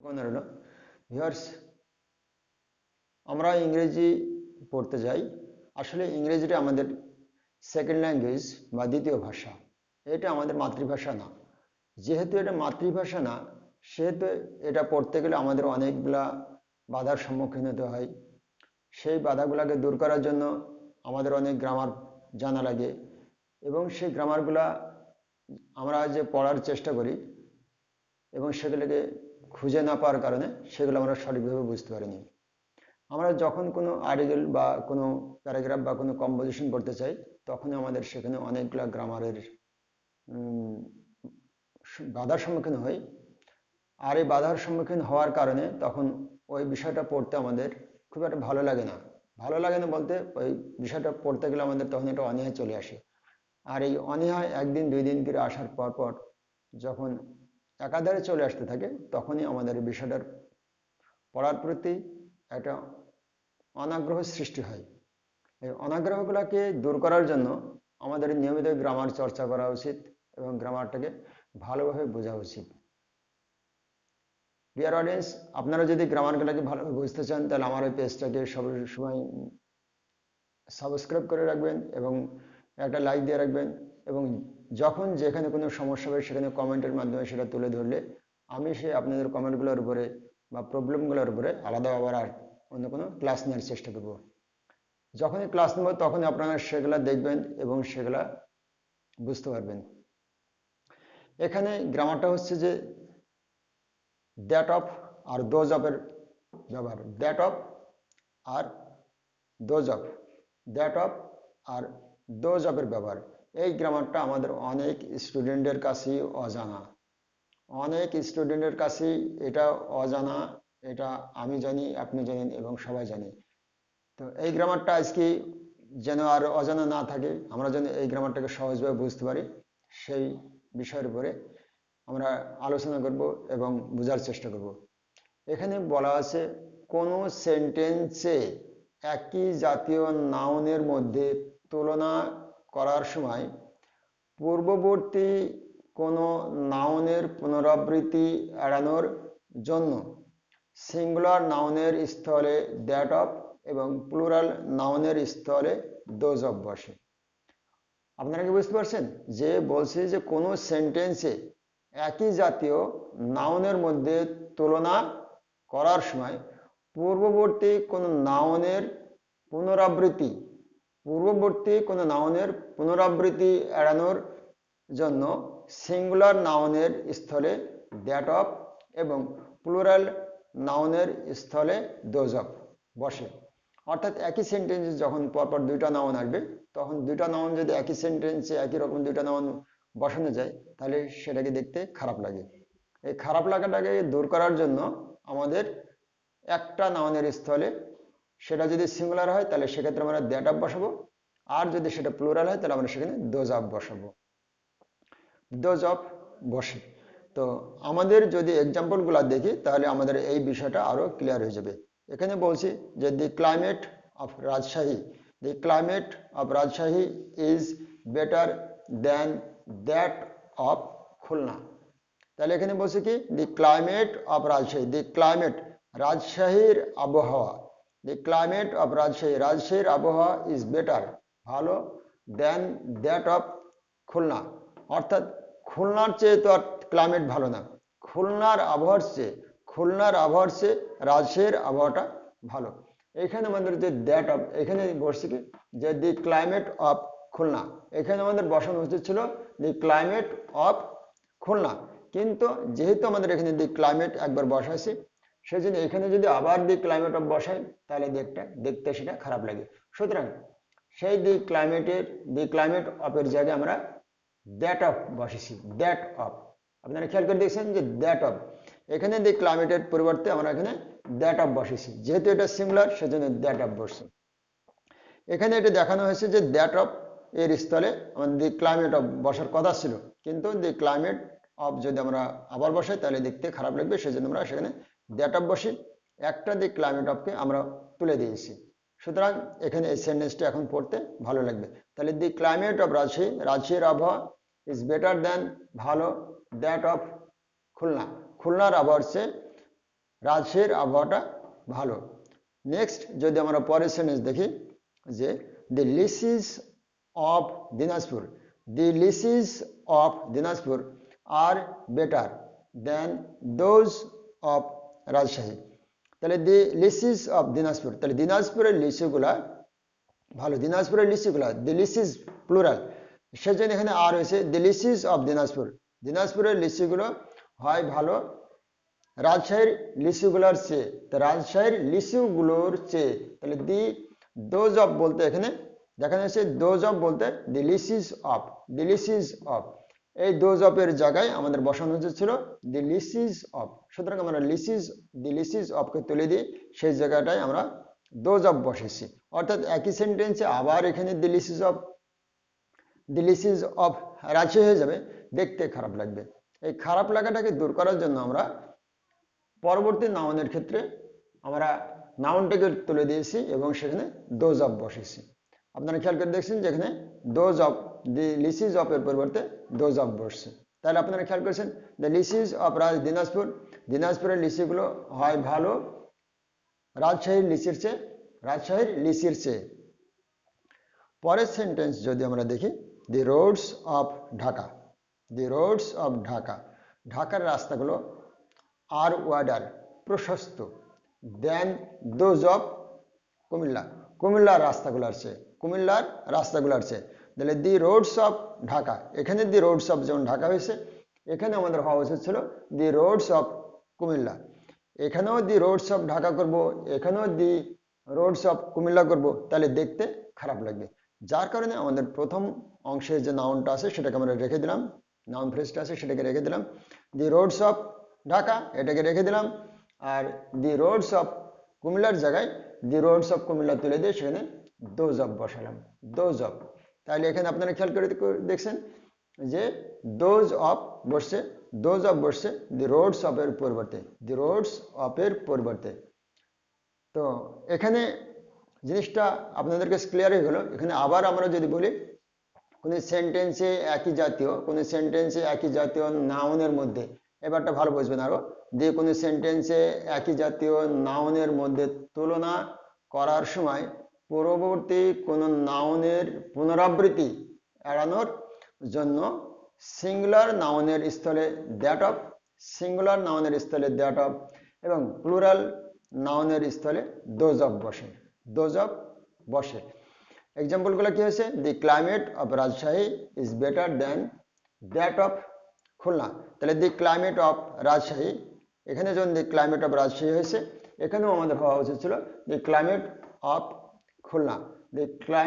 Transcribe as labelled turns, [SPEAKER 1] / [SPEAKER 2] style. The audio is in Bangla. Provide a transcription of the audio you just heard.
[SPEAKER 1] ভিউয়ার্স, আমরা ইংরেজি পড়তে যাই। আসলে ইংরেজিটা আমাদের সেকেন্ড ল্যাঙ্গুয়েজ বা দ্বিতীয় ভাষা। এটা আমাদের মাতৃভাষা না। যেহেতু এটা মাতৃভাষা না, সেহেতু এটা পড়তে গেলে আমাদের অনেকগুলা বাধার সম্মুখীন হতে হয়। সেই বাধাগুলোকে দূর করার জন্য আমাদের অনেক গ্রামার জানা লাগে এবং সেই গ্রামারগুলা আমরা যে পড়ার চেষ্টা করি এবং সেগুলোকে খুঁজে না পাওয়ার কারণে সেগুলো আমরা সঠিকভাবে বুঝতে পারিনি। আমরা যখন কোনো আর্টিকেল বা কোনো প্যারাগ্রাফ বা কোনো কম্পোজিশন করতে চাই, তখনই আমাদের সেখানে অনেকগুলো গ্রামারের বাধার সম্মুখীন হই। আর এই বাধার সম্মুখীন হওয়ার কারণে তখন ওই বিষয়টা পড়তে আমাদের খুব একটা ভালো লাগে না। ভালো লাগে না বলতে ওই বিষয়টা পড়তে গেলে আমাদের তখন একটা অনীহা চলে আসে। আর এই অনীহায় একদিন, দুই দিন করে আসার পর পর যখন একাধারে চলে আসতে থাকে, তখনই আমাদের বিষয়টার পড়ার প্রতি একটা অনাগ্রহ সৃষ্টি হয়। এই অনাগ্রহগুলোকে দূর করার জন্য আমাদের নিয়মিত গ্রামার চর্চা করা উচিত এবং গ্রামারটাকে ভালোভাবে বোঝা উচিত। ডিয়ার অডিয়েন্স আপনারা যদি গ্রামারগুলোকে ভালোভাবে বুঝতে চান, তাহলে আমার এই পেজটাকে সব সময় সাবস্ক্রাইব করে রাখবেন এবং একটা লাইক দিয়ে রাখবেন এবং যখন যেখানে কোনো সমস্যা হবে সেখানে কমেন্টের মাধ্যমে সেটা তুলে ধরলে, আমি সে আপনাদের কমেন্টগুলোর উপরে বা প্রবলেমগুলোর উপরে আলাদা আবার আর অন্য কোনো ক্লাস নেওয়ার চেষ্টা করব। যখনই ক্লাস নেব তখনই আপনারা সেগুলা দেখবেন এবং সেগুলা বুঝতে পারবেন। এখানে গ্রামারটা হচ্ছে যে দ্যাট অফ আর দোজ অফের ব্যবহার। দ্যাট অফ আর দোজ অফ দ্যাট অফ আর দোজ অফের ব্যবহার। এই গ্রামারটা আমাদের অনেক স্টুডেন্টের কাছেই অজানা। অনেক স্টুডেন্টের কাছেই এটা অজানা, এটা আমি জানি, আপনি জানেন এবং সবাই জানি। তো এই গ্রামারটা আজকে যেন আর অজানা না থাকে, আমরা যেন এই গ্রামারটাকে সহজভাবে বুঝতে পারি, সেই বিষয়ের উপরে আমরা আলোচনা করব এবং বোঝার চেষ্টা করব। এখানে বলা আছে, কোনো সেন্টেন্সে একই জাতীয় নাউনের মধ্যে তুলনা করার সময় পূর্ববর্তী কোনো নাউনের পুনরাবৃত্তি এড়ানোর জন্য সিঙ্গুলার নাউনের স্থলে দ্যাট অফ এবং প্লুরাল নাউনের স্থলে দোজ অফ বসে। আপনারা কি বুঝতে পারছেন? যে বলছে যে কোনো সেন্টেন্সে একই জাতীয় নাউনের মধ্যে তুলনা করার সময় পূর্ববর্তী কোনো নাউনের পুনরাবৃত্তি পূর্ববর্তী কোনো নাউনের পুনরাবৃত্তি এড়ানোর জন্য সিঙ্গুলার নাউনের স্থলে দ্যাট অফ এবং প্লুরাল নাউনের স্থলে দোজ অফ বসে। অর্থাৎ একই সেন্টেন্সে যখন পরপর দুইটা নাউন আসবে, তখন দুইটা নাউন যদি একই সেন্টেন্সে একই রকম দুইটা নাউন বসানো যায়, তাহলে সেটাকে দেখতে খারাপ লাগে। এই খারাপ লাগাটাকে দূর করার জন্য আমাদের একটা নাউনের স্থলে সেটা যদি সিঙ্গুলার হয়, তাহলে সেক্ষেত্রে আমরা দ্যাট আপ বসাবো। আর যদি সেটা প্লুরাল হয়, তাহলে আমরা সেখানে দোজ আপ বসাবো। দোজ অফ বসে। তো আমাদের যদি এক্সাম্পলগুলো দেখি, তাহলে আমাদের এই বিষয়টা আরও ক্লিয়ার হয়ে যাবে। এখানে বলছি যে the climate of Rajshahi the climate of Rajshahi is better than that of Khulna. তাহলে এখানে বলছে কি? The climate of Rajshahi the climate রাজশাহীর আবহাওয়া। দি ক্লাইমেট অফ রাজশাহী রাজশাহীর আবহাওয়া ইজ বেটার ভালো দেন দ্যাট অফ খুলনা। অর্থাৎ খুলনার চেয়ে তো আর ক্লাইমেট ভালো না। খুলনার আবহাওয়ার চেয়ে, খুলনার আবহাওয়ার চেয়ে রাজশাহীর আবহাওয়াটা ভালো। এখানে আমাদের যে দ্যাট অফ এখানে বসছে কি? যে দি ক্লাইমেট অফ খুলনা। এখানে আমাদের বসানো উচিত ছিল দি ক্লাইমেট অফ খুলনা। কিন্তু যেহেতু আমাদের এখানে দি ক্লাইমেট একবার বসাইছি সেই জন্য এখানে যদি আবার দি ক্লাইমেট অফ বসাই, তাহলে দেখতে দেখতে সেটা খারাপ লাগে। সুতরাং সেই দি ক্লাইমেটের দি ক্লাইমেট অফের জায়গায় আমরা দ্যাট অফ বসেছি দ্যাট অফ আপনারা খেয়াল করে দেখছেন যে দ্যাট অফ এখানে দি ক্লাইমেটের পরিবর্তে আমরা এখানে দ্যাট অফ বসেছি। যেহেতু এটা সিমিলার সেজন্য দ্যাট অফ বসছে। এখানে এটা দেখানো হয়েছে যে দ্যাট অফ এর স্থলে আমাদের দি ক্লাইমেট অফ বসার কথা ছিল। কিন্তু দি ক্লাইমেট অফ যদি আমরা আবার বসাই, তাহলে দেখতে খারাপ লাগবে, সেজন্য আমরা সেখানে দ্যাট অফ বসি একটা দি ক্লাইমেট অফকে আমরা তুলে দিয়েছি। সুতরাং এখানে এই সেন্টেন্সটা এখন পড়তে ভালো লাগবে। তাহলে দি ক্লাইমেট অফ রাজশাহী রাজশাহীর আবহাওয়া ইজ বেটার দেন ভালো দ্যাট অফ খুলনা। খুলনার আবহাওয়ার চেয়ে রাজশাহীর আবহাওয়াটা ভালো। নেক্সট যদি আমরা পরের সেন্টেন্স দেখি, যে the lychees of Dinajpur the lychees of Dinajpur are better than those of Rajshahi. তাহলে দি লিসিস অফ দিনাজপুর। তাহলে দিনাজপুরের লিচুগুলা ভালো। দিনাজপুরের লিচুগুলা দি লিসিস প্লুরাল সেজন্য এখানে আর হয়েছে দি লিসিস অফ দিনাজপুর। দিনাজপুরের লিচুগুলো হয় ভালো। রাজশাহীর লিচুগুলোর চেয়ে, তো রাজশাহীর লিচুগুলোর চেয়ে, তাহলে দি দোজ অফ বলতে এখানে দেখানো যাচ্ছে দোজ অফ বলতে the lychees of the lychees of এই দোজ অফের জায়গায় আমাদের বসানো হচ্ছিল দি লিসিস অফ সুতরাং আমরা লিসিস দি লিসিস অফকে তুলে দিই সেই জায়গাটায় আমরা দোজ অফ বসেছি। অর্থাৎ একই সেন্টেন্সে আবার এখানে the lychees of the lychees of Rajshahi হয়ে যাবে, দেখতে খারাপ লাগবে। এই খারাপ লাগাটাকে দূর করার জন্য আমরা পরবর্তী নাউনের ক্ষেত্রে আমরা নাউনটাকে তুলে দিয়েছি এবং সেখানে দোজ অফ বসেছি। আপনারা খেয়াল করে দেখছেন যেখানে those of the lychees of এর পরিবর্তে দোজ অফ বসছে। তাহলে আপনারা খেয়াল করেছেন the lychees of Raj Dinajpur, দিনাজপুরের লিচিগুলো হয় ভালো, রাজশাহীর লিচির চেয়ে, রাজশাহীর লিচির চেয়ে। পরের সেন্টেন্স যদি আমরা দেখি the roads of Dhaka the roads of Dhaka, ঢাকার রাস্তাগুলো আর ওয়ার্ডার প্রশস্ত। Than those of Comilla. কুমিল্লার রাস্তাগুলোর চেয়ে কুমিল্লার রাস্তাগুলোর চেয়ে তাহলে দি রোডস অফ ঢাকা এখানে দি রোডস অফ যেমন ঢাকা হয়েছে, এখানে আমাদের হওয়া উচিত ছিল দি রোডস অফ কুমিল্লা। এখানেও দি রোডস অফ ঢাকা করব, এখানেও দি রোডস অফ কুমিল্লা করব, তাহলে দেখতে খারাপ লাগবে। যার কারণে আমাদের প্রথম অংশে যে নাউনটা আছে, সেটাকে আমরা রেখে দিলাম নাউন ফ্রেজটা আছে, সেটাকে রেখে দিলাম। দি রোডস অফ ঢাকা এটাকে রেখে দিলাম। আর দি রোডস অফ কুমিল্লার জায়গায় দি রোডস অফ কুমিল্লা তুলে দিয়ে সেখানে দোজ অফ বসালাম দোজ অফ তাহলে এখানে আপনারা খেয়াল করে দেখছেন যে দোজ অফ বসছে, দোজ অফ বসছে দি রোডস অফ এর পরিবর্তে, দি রোডস অফ এর পরিবর্তে। তো এখানে জিনিসটা আপনাদেরকে ক্লিয়ার হয়ে গেল। এখানে আবার আমরা যদি বলি, কোনো সেন্টেন্সে একই জাতীয়, কোনো সেন্টেন্সে একই জাতীয় নাউনের মধ্যে এবারটা ভালো বুঝবেন আরও। যে কোনো সেন্টেন্সে একই জাতীয় নাউনের মধ্যে তুলনা করার সময় পূর্ববর্তী কোনো নাউনের পুনরাবৃত্তি এড়ানোর জন্য সিঙ্গুলার নাউনের স্থলে দ্যাট অফ সিঙ্গুলার নাউনের স্থলে দ্যাট অফ এবং প্লুরাল নাউনের স্থলে দোজ অফ বসে দোজ অফ বসে। এক্সাম্পলগুলো কি হয়েছে? The climate of Rajshahi is better than that of Khulna. তাহলে দি ক্লাইমেট অফ রাজশাহী, এখানে যখন দি ক্লাইমেট অফ রাজশাহী হয়েছে, এখানেও আমাদের হওয়া উচিত ছিল the climate of Khulna. The climate